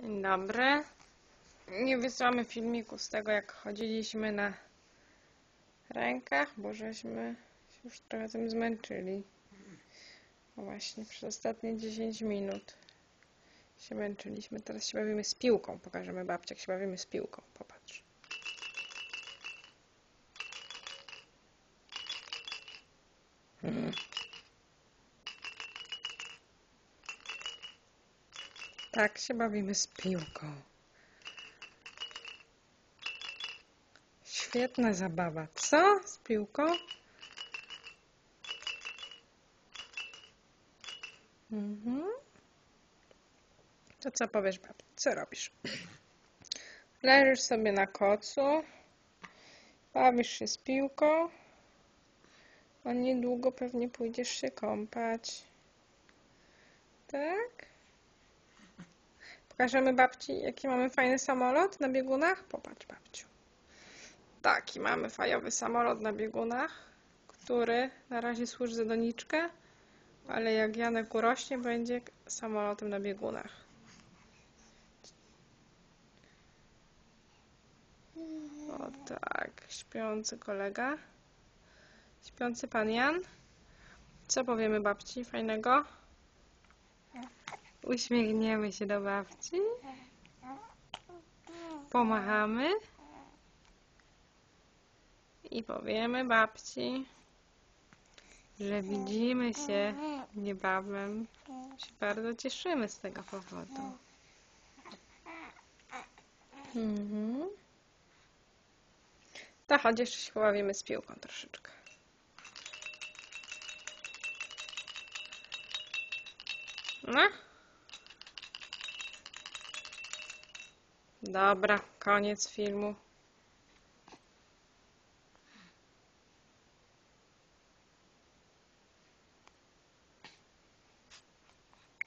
Dzień dobry. Nie wysyłamy filmiku z tego, jak chodziliśmy na rękach, bo żeśmy się już trochę tym zmęczyli. Właśnie, przez ostatnie 10 minut się męczyliśmy. Teraz się bawimy z piłką. Pokażemy babci, jak się bawimy z piłką. Popatrz. Hmm. Tak się bawimy z piłką. Świetna zabawa. Co? Z piłką? Mhm. To co powiesz, babci? Co robisz? Leżysz sobie na kocu, bawisz się z piłką, a niedługo pewnie pójdziesz się kąpać. Tak? Pokażemy babci, jaki mamy fajny samolot na biegunach? Popatrz, babciu. Taki mamy fajowy samolot na biegunach, który na razie służy za doniczkę, ale jak Janek urośnie, będzie samolotem na biegunach. O tak, śpiący kolega. Śpiący pan Jan. Co powiemy babci fajnego? Uśmiechniemy się do babci. Pomachamy. I powiemy babci, że widzimy się niebawem. Się bardzo cieszymy z tego powodu. Mhm. To chodź, jeszcze się pobawimy z piłką troszeczkę. No. Dobra, koniec filmu.